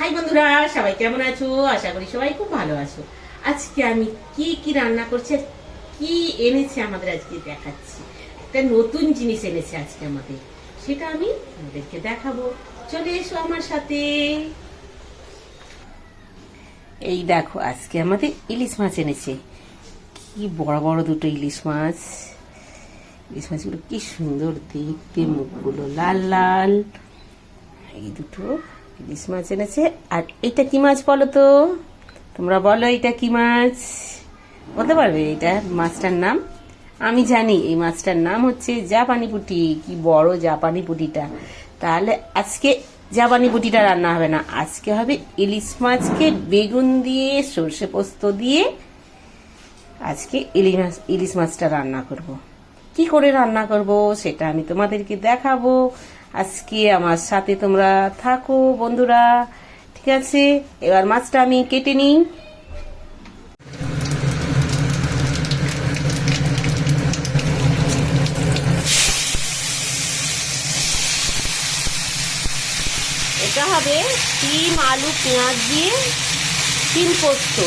High বন্ধুরা, সবাই কেমন আছো? আশা করি সবাই খুব ভালো আছো। আজকে আমি কি কি রান্না করছি কি এনেছে আমাদের আজকে দেখাচ্ছি। একটা নতুন জিনিস এনেছে আজকে আমাদের। সেটা আমি আমাদেরকে দেখাবো। চলে এসো আমার সাথে। এই দেখো, আজকে আমাদের ইলিশ মাছ এনেছে। কি বড় বড় দুটো ইলিশ মাছ। ইলিশ মাছগুলো কি সুন্দর দেখতে, মুখগুলো লাল লাল। এই দুটো ইলিশ মাছ এনেছে। আর এটা কি মাছ বলো তো? তোমরা বলো এটা কি মাছ? বলতে পারবে এটা মাছটার নাম। আমি জানি এই মাছটার নাম হচ্ছে জাপানি পুটি। কি বড় জাপানি পুটিটা। তাহলে আজকে জাপানি পুটিটা রান্না হবে না। আজকে হবে ইলিশ মাছকে বেগুন দিয়ে, সর্ষে পোস্ত দিয়ে আজকে ইলিশ মাছ, ইলিশ মাছটা রান্না করব। কি করে রান্না করব সেটা আমি তোমাদেরকে দেখাবো। আজকে আমার সাথে তোমরা থাকো, বন্ধুরা। ঠিক আছে? এবার মাছটা আমি কেটে নিই। এটা হবে ডিম, আলু, পেঁয়াজ দিয়ে ডিম পোস্ত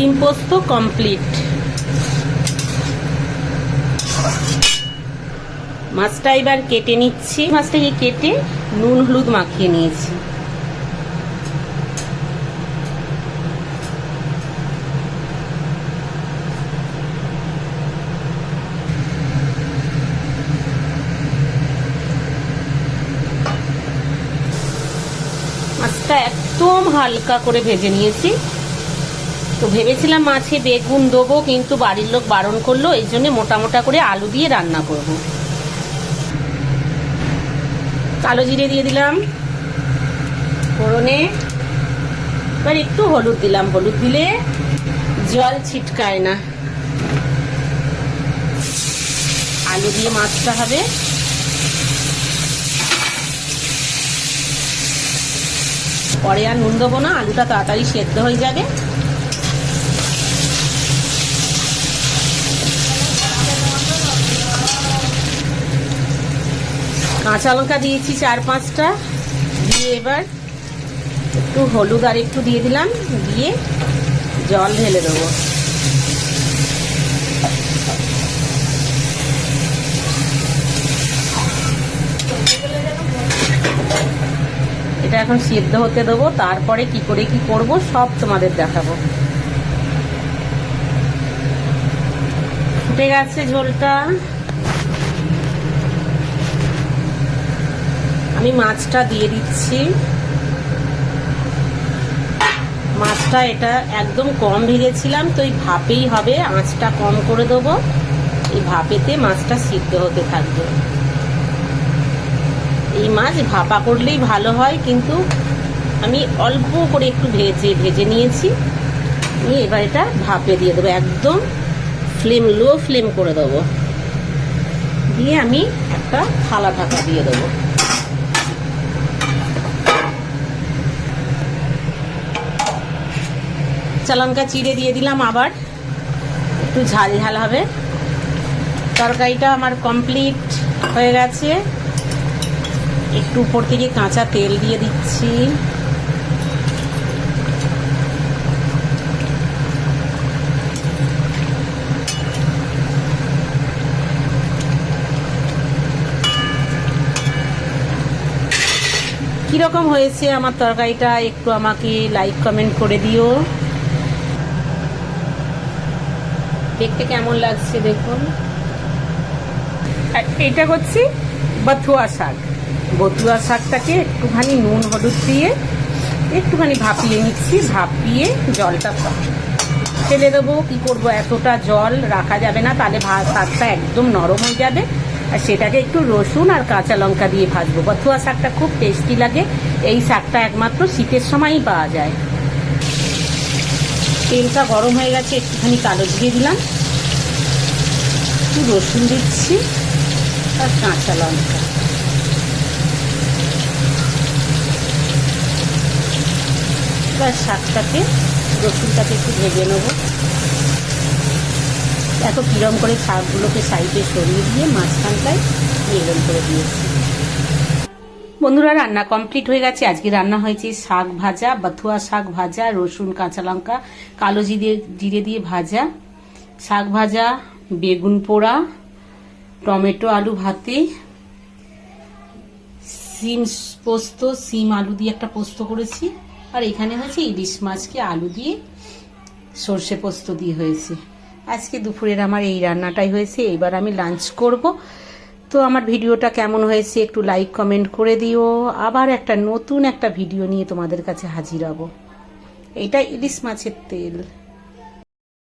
ডিম পোস্ত কমপ্লিট মাছটা এবার কেটে নিচ্ছি। মাছটাকে কেটে নুন, হলুদ মাখিয়ে নিয়েছি। মাছটা একদম হালকা করে ভেজে নিয়েছি। তো ভেবেছিলাম মাছে বেগুন দেবো, কিন্তু বাড়ির লোক বারণ করল, এই জন্য মোটা মোটা করে আলু দিয়ে রান্না করব। কালো জিরে দিয়ে দিলাম, ফোড়নে, এবার একটু হলুদ দিলাম, হলুদ দিলে জল ছিটকায় না। আলু দিয়ে মাছটা হবে। পরে আর নুন দেবো না, আলুটা তাড়াতাড়ি সেদ্ধ হয়ে যাবে। কাঁচা লঙ্কা দিয়েছি চার পাঁচটা। দিয়ে এবার একটু হলুদ আর একটু দিয়ে দিলাম, দিয়ে জল ঢেলে দেবো। এটা এখন সিদ্ধ হতে দেবো, তারপরে কি করে কি করব সব তোমাদের দেখাবো। ফুটে গেছে ঝোলটা। আমি মাছটা দিয়ে দিচ্ছি। মাছটা এটা একদম কম ভেজেছিলাম, তো এই ভাপেই হবে। আঁচটা কম করে দেবো। এই ভাপেতে মাছটা সিদ্ধ হতে থাকবে। এই মাছ ভাপা করলেই ভালো হয়, কিন্তু আমি অল্প করে একটু ভেজে ভেজে নিয়েছি। আমি এবার এটা ভাপে দিয়ে দেবো, একদম ফ্লেম, লো ফ্লেম করে দেবো। দিয়ে আমি একটা থালা ঢাকা দিয়ে দেবো। কাঁচা লঙ্কা চিড়ে দিয়ে দিলাম আবার। একটু ঝাল ঝাল হবে। তরকারিটা আমার কমপ্লিট হয়ে গেছে। একটু উপর থেকে কাঁচা তেল দিয়ে দিচ্ছি। কীরকম হয়েছে আমার তরকারিটা? একটু আমাকে লাইক কমেন্ট করে দিও। দেখতে কেমন লাগছে দেখুন। এটা হচ্ছে বথুয়া শাক। বথুয়া শাকটাকে একটুখানি নুন, হলুদ দিয়ে একটুখানি ভাপিয়ে নিচ্ছি, ভাপিয়ে জলটা ফেলে দেবো। কি করব? এতটা জল রাখা যাবে না, তাহলে শাকটা একদম নরম হয়ে যাবে। আর সেটাকে একটু রসুন আর কাঁচা লঙ্কা দিয়ে ভাজবো। বথুয়া শাকটা খুব টেস্টি লাগে। এই শাকটা একমাত্র শীতের সময়ই পাওয়া যায়। তেলটা গরম হয়ে গেছে, একটুখানি কালো দিয়ে দিলাম। একটু রসুন দিচ্ছি, আর কাঁচা লঙ্কা। এবার শাকটাকে, রসুনটাকে একটু ভেজে নেব। এত কিরম করে শাকগুলোকে সাইডে সরিয়ে দিয়ে মাঝখানটায় এরম করে দিয়েছি। বন্ধুরা, রান্না কমপ্লিট হয়ে গেছে। আজকে রান্না হয়েছে শাক ভাজা, বাথুয়া শাক ভাজা, রসুন, কাঁচা লঙ্কা, কালো জিরে জিরে দিয়ে ভাজা। শাক ভাজা, বেগুন পোড়া, টমেটো আলু ভাতে, সিম পোস্ত, সিম আলু দিয়ে একটা পোস্ত করেছি। আর এখানে হয়েছে ইলিশ মাছকে আলু দিয়ে সর্ষে পোস্ত দিয়ে হয়েছে। আজকে দুপুরের আমার এই রান্নাটাই হয়েছে। এবার আমি লাঞ্চ করব। তো আমার ভিডিওটা কেমন হয়েছে একটু লাইক কমেন্ট করে দিও। আবার একটা নতুন একটা ভিডিও নিয়ে তোমাদের কাছে হাজির হব। এটা ইলিশ মাছের তেল।